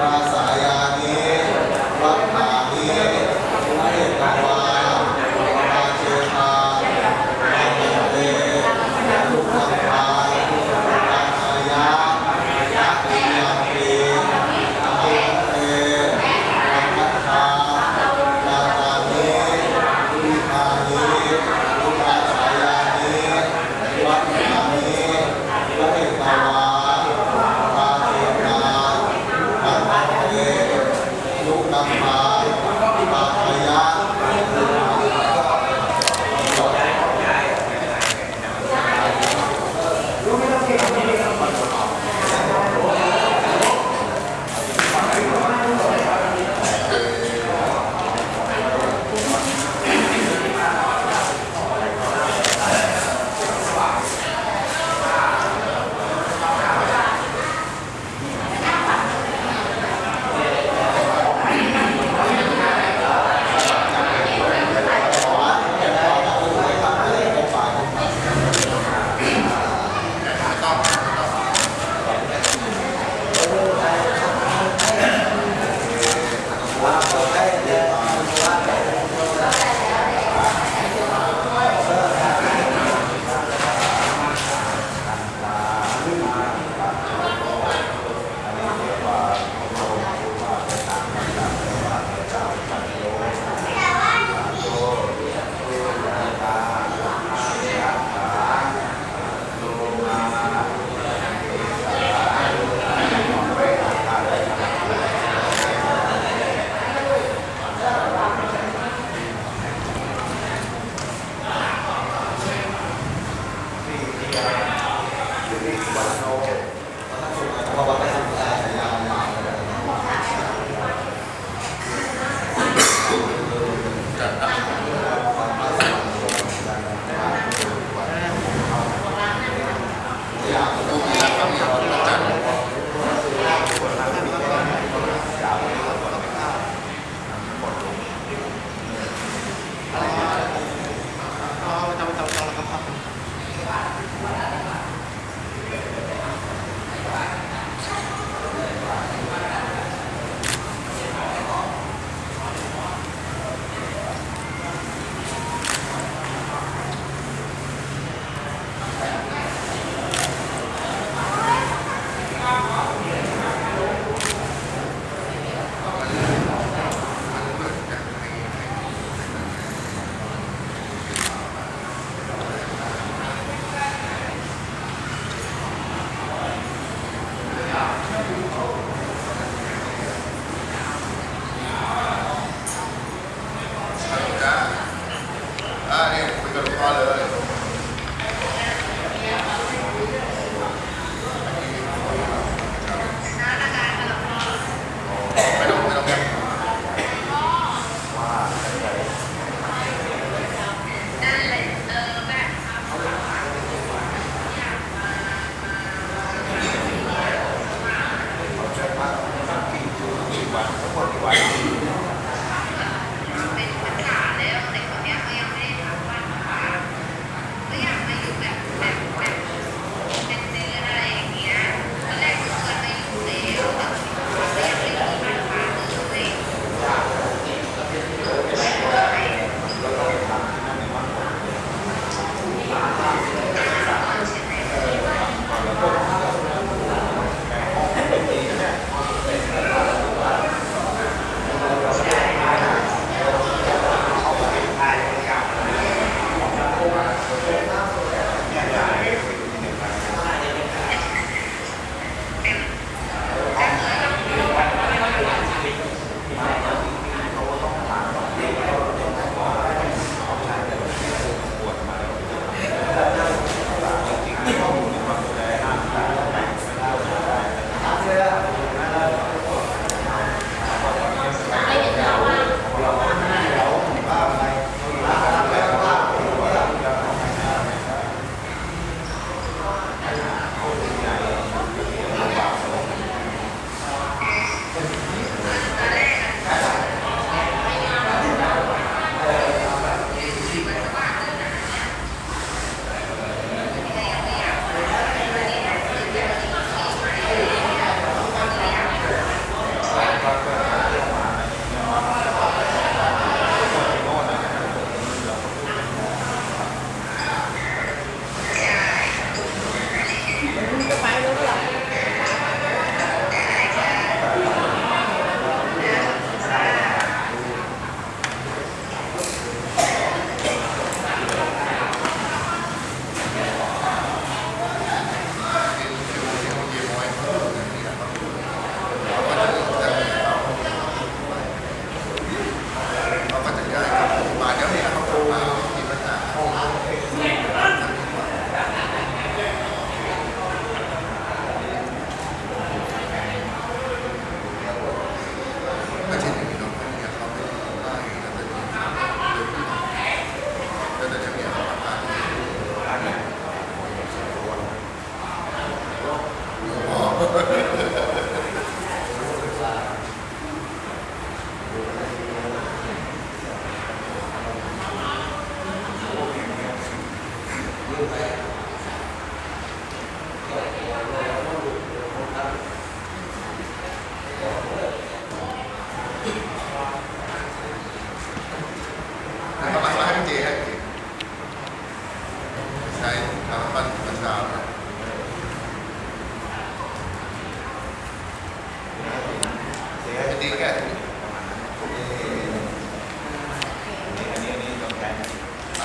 มา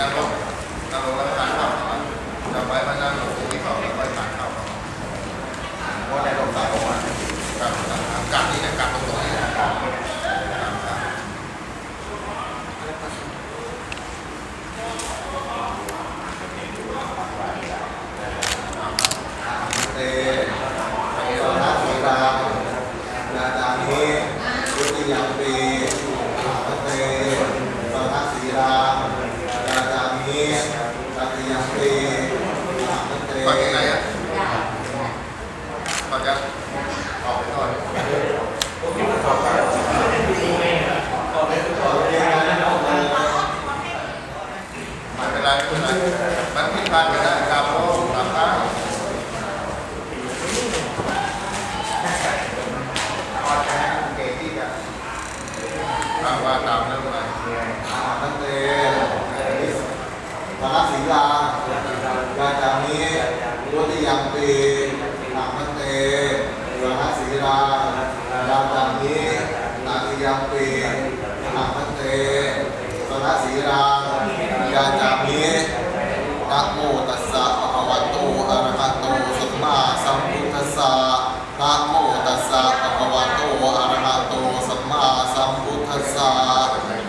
number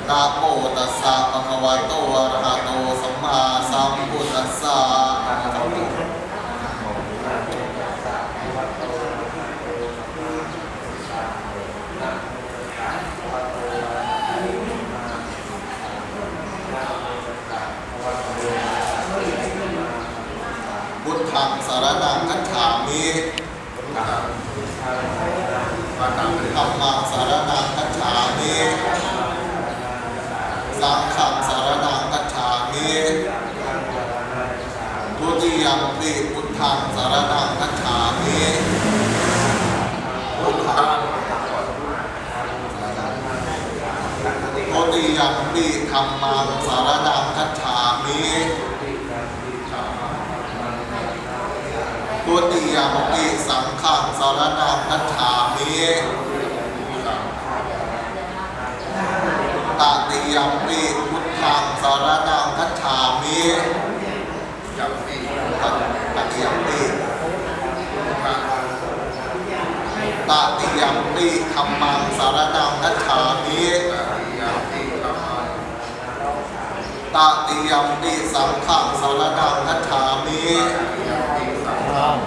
นะโมตัสสะภะคะวะโตอะระหะโตสัมมาสัมพุทธัสสะพุทธังสารนังคัจฉามิว่าตามเรื่องธัมมังสารนังคัจฉามิ สังฆังสารนังคัจฉามิทุติยัมปิพุทธังสารนังคัจฉามิพุทธังทุติยัมปิธัมมังสารนังคัจฉามิทุติยัมปิสังฆังสารนังคัจฉามิ ตติยัมปิพุทธังสารนังคัจฉามิจับที่ตตติยัมปิข้างตติยัมปิธรรมังสารนังคัจฉามิตาที่ยาที่ทำมาตติยัมปิสังฆังสารนังคัจฉามิยาที่สังอ้าว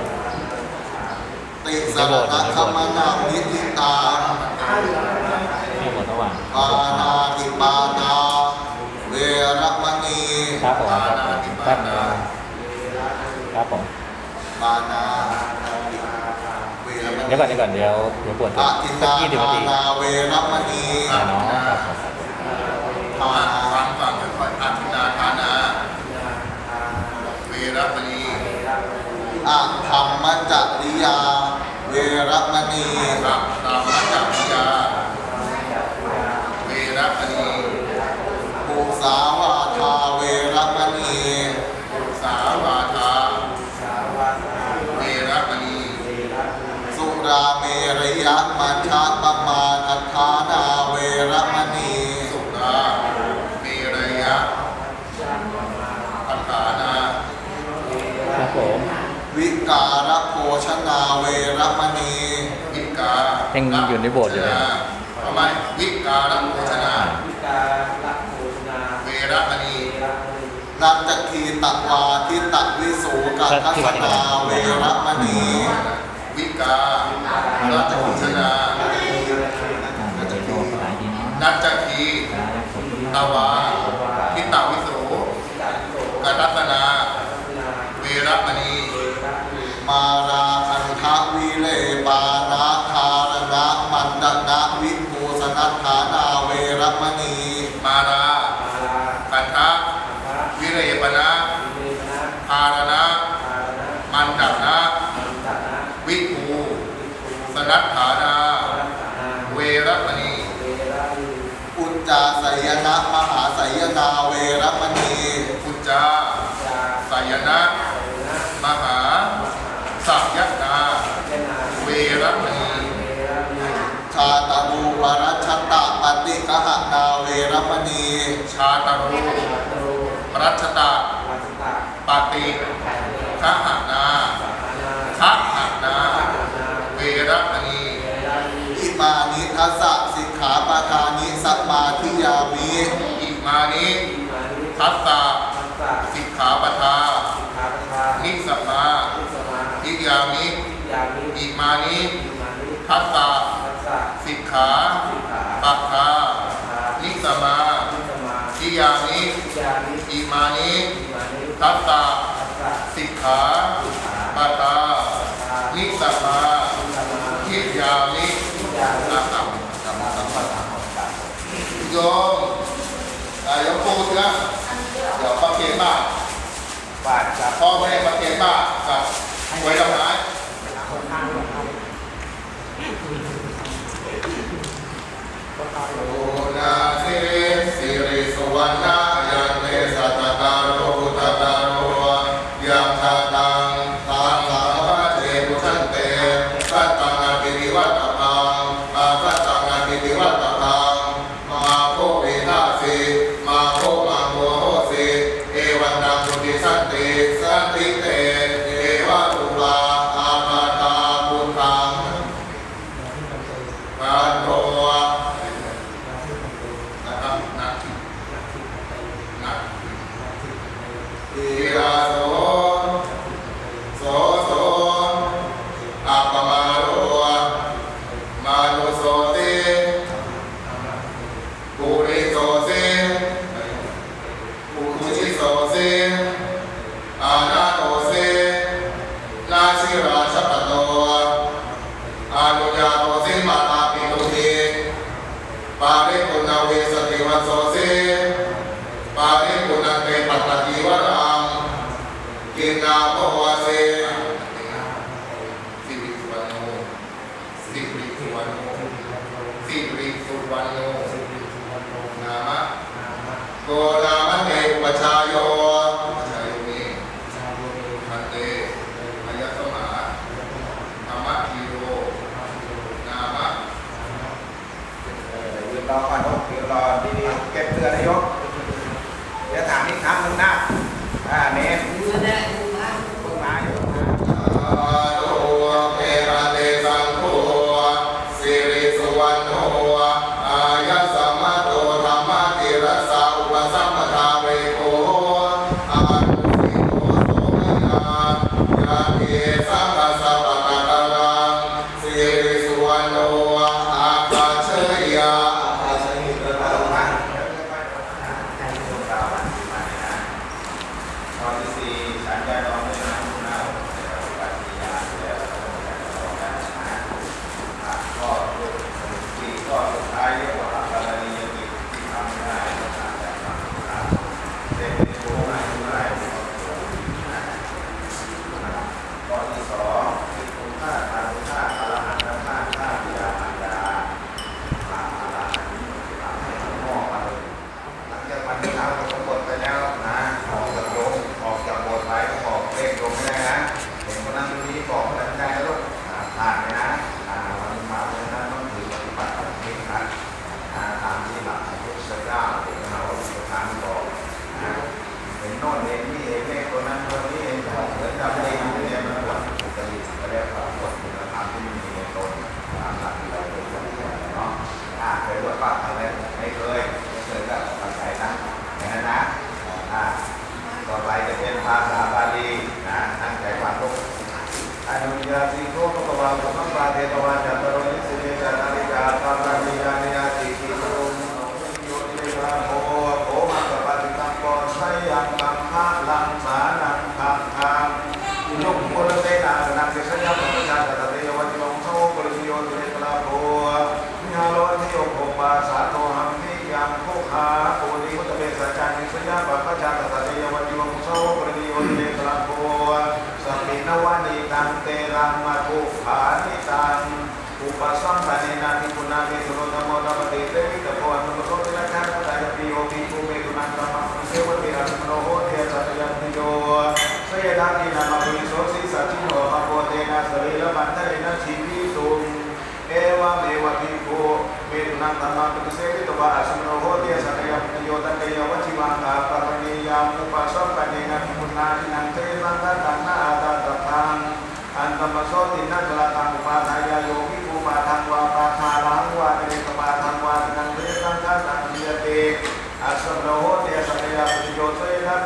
ติสารณคัมมนังนิติตัง ให้หมดระหว่าง ปานาติปานาเวรมณี ครับผมครับผมแป๊บนึงครับผม ปานาเวรมณีเดี๋ยวก่อนเดี๋ยวก่อนเดี๋ยวเดี๋ยวปวดอาตัวทินสักนายี่สิบนาทาทีนาเวรมณีอ่าเนาะครับผมปานาฟังฟังค่อยๆอาทินาทานาเวรมณีอะธรรมจริยา เวรมณีรับตามมาจากพิยาเวรมณี ปุสาวาทาเวรมณี สาวาทาเวรมณี สุราเมร ยะมัชฌะปมาทัฏฐานาเวรมณีสุราเมรยะปัฏฐานาครับผมวิการโภชนาเวรมณีวิกายังอยู่ในโบสถ์อยู่เลยทำไมวิการโภชนาการละโภชนาเวรมณีนัจจคีตวาทิตวิสูกัทัสนาเวรมณีวิ การัตกุชนาอ่าราชทีนี้นัจจคีตาวาทิตาวิสุกัตัสนา เวรมณี มาราคันทะวิเลปานาคารณะมันดนะวิภูสนัฏฐานาเวรมณี มาราคันทะวิเรปนะภารณะมันดันะ วิภูสนัฏฐานา เวรมณี อุจจาสย นะมหาสยนาเวรมณีพุจจาสายนะ มหาสัยนา เวรมณีชาตบูปรัชตะปฏิกหนาเวรมณี ชาตรูปรัชตาปฏิขหานาขหานา เวรมณี อิมานิทัสสะสิกขาปทานิสั มมาทิยามิอิมานิทัสสะสิกขาปทานิสสมาทิยามิอิมานิทัสสะสิกขาปทานิสสมาทิยามิอิมานิทัสสะสิกขาปทานิสสมาทิยามิอาตัม โยมอ่าโยมพูดนะเดี๋ยวประเคนบ้านบาทกับพ่อแม่ประเคนบ้านกับไว้ดอกไม้ upasang tani nati punati turun nama nama dite kita buat nomor kita kan ada POV kumi tunang nama kusewa di atas menoho di atas yang saya dati nama kulisosi sati no hapo dena selila mantai na cipi tum ewa mewa kipu kumi tunang nama kusewa kita buat asam noho di atas yang tido dan kaya wajibang kapa kini yang upasang tani nati punati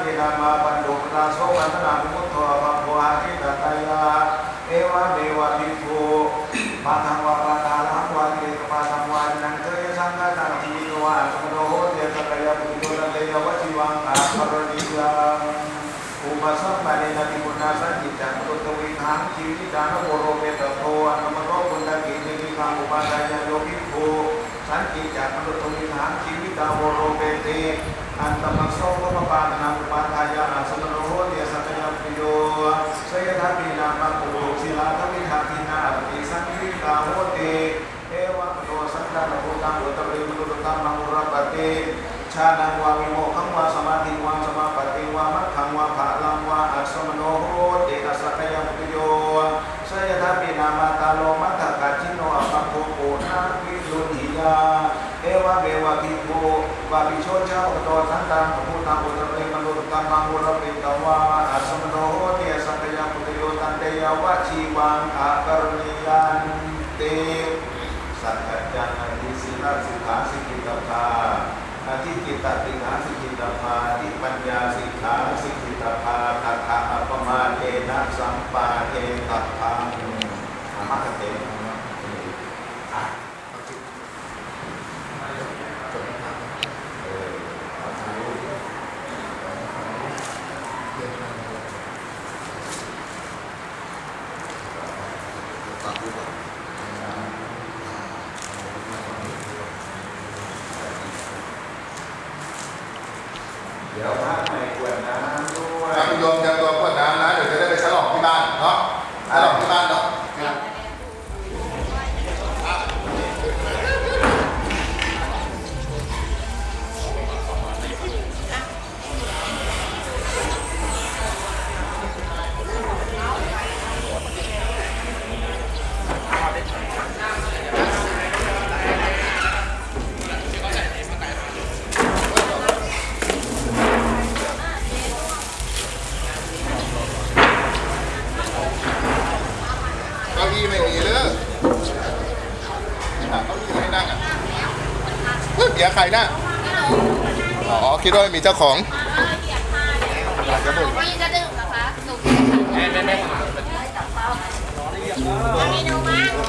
ตินามาปัญญุปนาโสปันนามุตโตปัมโพอาทิตตายาเอวะเดวะปิโกมาทังวะปัตาลังวะเกตปัทังวะนังเตยสังฆตังทีวะสมโนโหเตตะยะปุโตะเลยะวะจิวังอาภรณิยังอุปสัมปะเนนาติปุณาสัจจังตุตวิธังชีวิตานโโรเมตโตอนมโรปุณฑะกิติวิธังอุปาทายะโยกิโกสันติจักงตุตวิธันชีวิตาโอโรเมเต ihsanan wa mau. คิดว่าไม่มีเจ้าของนี่ระดึ่งเคะหนูกไม่ไม่ไม่เมนูมาก